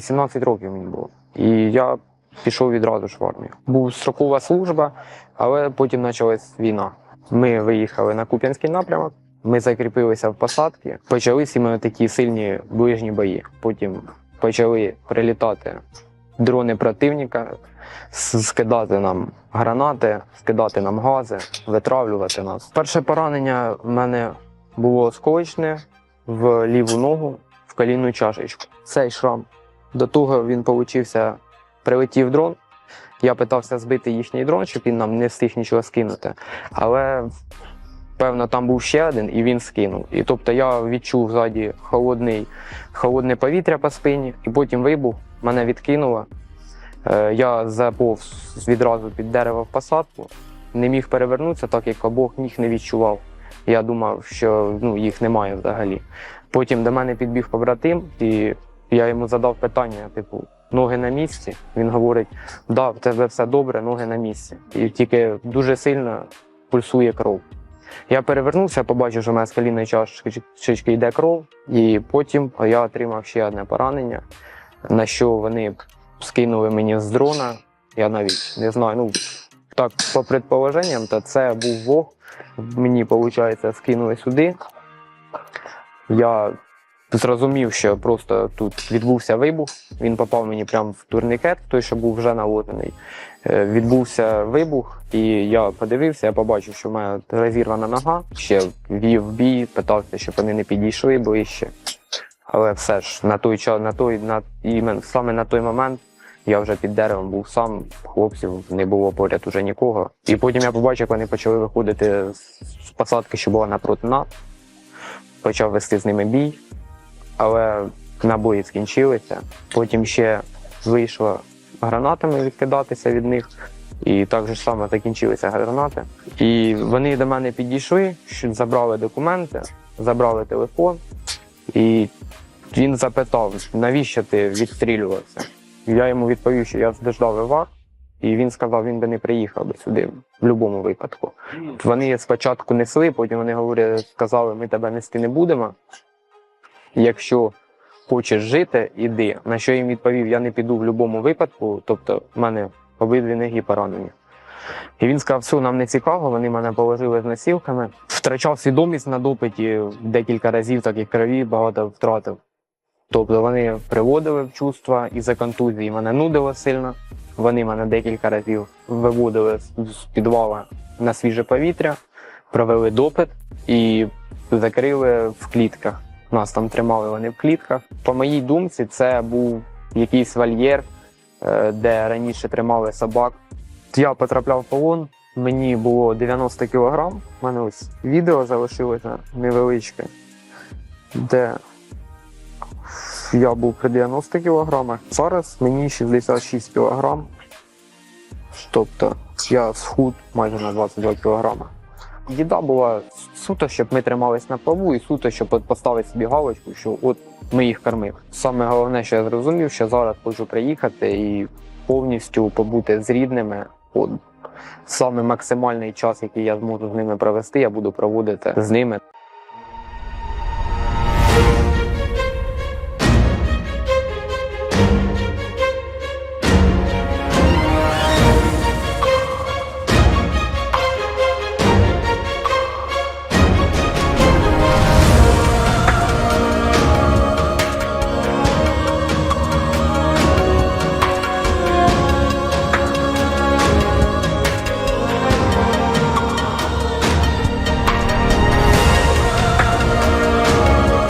18 років мені було. І я пішов відразу ж в армію. Був строкова служба, але потім почалась війна. Ми виїхали на Куп'янський напрямок. Ми закріпилися в посадці, почались іменно такі сильні ближні бої. Потім почали прилітати дрони противника, скидати нам гранати, скидати нам гази, витравлювати нас. Перше поранення в мене було осколочне в ліву ногу, в колінну чашечку. Цей шрам. До того він получився, прилетів дрон. Я питався збити їхній дрон, щоб він нам не встиг нічого скинути. Але певно, там був ще один, і він скинув. І тобто я відчув ззаді холодний, холодне повітря по спині, і потім вибух, мене відкинуло. Е, Я заповз відразу під дерево в посадку, не міг перевернутися, так як обох ніг не відчував. Я думав, що ну, їх немає взагалі. Потім до мене підбіг побратим, і я йому задав питання: типу, ноги на місці. Він говорить: да, в тебе все добре, ноги на місці. І тільки дуже сильно пульсує кров. Я перевернувся, побачив, що в мене з колінної чашечки йде кров, і потім я отримав ще одне поранення, на що вони скинули мені з дрона. Я навіть не знаю, ну так, по предположенням, то це був Вог. Мені, виходить, скинули сюди. Я зрозумів, що просто тут відбувся вибух. Він попав мені прямо в турнікет, той, що був вже наводений. Е, Відбувся вибух, і я подивився, я побачив, що в мене розірвана нога. Ще вів бій, питався, щоб вони не підійшли ближче. Але все ж на той час, на той, на імен, саме на той момент я вже під деревом був сам, хлопців не було поряд уже нікого. І потім я побачив, як вони почали виходити з посадки, що була напроти нас. Почав вести з ними бій, але набої скінчилися. Потім ще вийшло гранатами відкидатися від них. І так же саме закінчилися гранати. І вони до мене підійшли, що забрали документи, забрали телефон. І він запитав, навіщо ти відстрілювався? Я йому відповів, що я здождав евак, і він сказав, він би не приїхав би сюди в будь-якому випадку. Вони спочатку несли, потім вони говорили, сказали, ми тебе нести не будемо. Якщо хочеш жити, іди. На що їм відповів, я не піду в будь-якому випадку, тобто в мене обидві ноги поранені. І він сказав, все, нам не цікаво, вони мене положили з носілками. Втрачав свідомість на допиті декілька разів, так і крові багато втратив. Тобто вони приводили в чувства і за контузії мене нудило сильно. Вони мене декілька разів виводили з підвала на свіже повітря, провели допит і закрили в клітках. Нас там тримали вони в клітках. По моїй думці, це був якийсь вольєр, е, де раніше тримали собак. Я потрапляв в полон, мені було 90 кілограм. У мене ось відео залишилося невеличке, де я був при 90 кілограмах. Зараз мені 66 кілограм. Тобто я схуд майже на 22 кілограми. Їда була суто, щоб ми тримались на плаву, і суто, щоб от поставити собі галочку, що от ми їх кормили. Саме головне, що я зрозумів, що зараз хочу приїхати і повністю побути з рідними. От саме максимальний час, який я зможу з ними провести, я буду проводити з ними.